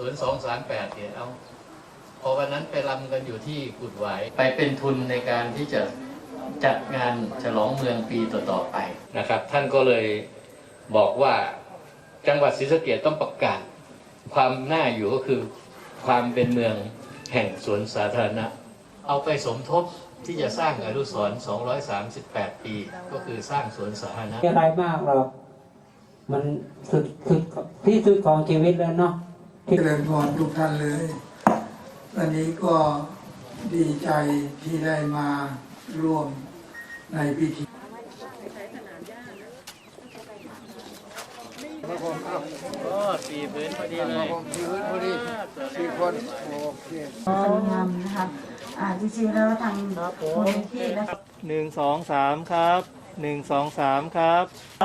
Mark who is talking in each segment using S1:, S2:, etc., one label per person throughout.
S1: ศูนย์สองสามแปดเนี่ยเอาพอวันนั้นไปรำกันอยู่ที่กุดหวายไปเป็นทุนในการที่จะจัดงานฉลองเมืองปีต่อๆไปนะครับ ท่านก็เลยบอกว่าจังหวัดศรีสะเกษต้องประกาศ ความน่าอยู่ก็คือความเป็นเมืองแห่งสวนสาธารณะ เอาไปสมทบที่จะสร้างอนุสรณ์238 ปี ก็คือสร้างสวนสาธารณะ
S2: ไม่อะไรมากหรอกมันสุดสุดที่สุดของชีวิตแล้วเนาะ
S3: เจริญพรทุกท่านเลย วันนี้ก็ดีใจที่ได้มาร่วมในพิธี
S1: ก็สี่พื้นพอดีเลย
S3: พอดีสี่คนโอเค
S4: สวยงามนะคะอ่าจริงๆแล้วทางมูลนิธินะคะ
S5: หนึ่งสองสามครับ หนึ่งสองสามครับ
S4: ไป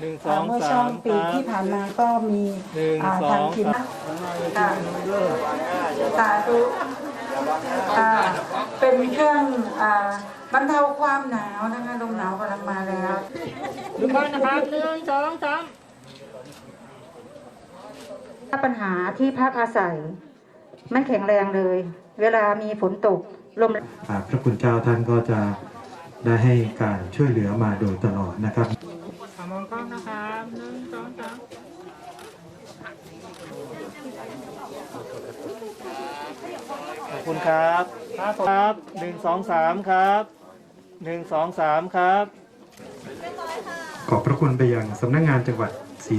S5: หนึ่งส
S4: อ่า
S5: อง
S4: เมื่อ
S5: สา
S4: ช่วง
S5: ม
S4: ปี
S5: ครับ
S4: ที่ผ่านมาก็มี
S5: หนึ่ง
S4: อ่า
S5: สอง
S4: ทางทีม
S5: สาม
S4: ค่ะสาธุค่ะเป็นเครื่องอ่าบรรเทาความหนาวนะคะลมหนาวกำลังมาแล้ว ทุกคนนะครับหนึ่งสองสามปัญหาที่พักอาศัยไม่แข็งแรงเลย เวลามีฝนตกลม
S6: อ่าพระคุณเจ้าท่านก็จะ ได้ให้การช่วยเหลือมาโดยตลอดนะครับ
S5: ขอบคุณครับครับหนึ่งสองสามครับหนึ่งสองสามครับ
S6: ขอบพระคุณไปยังสำนักงานจังหวัดศรี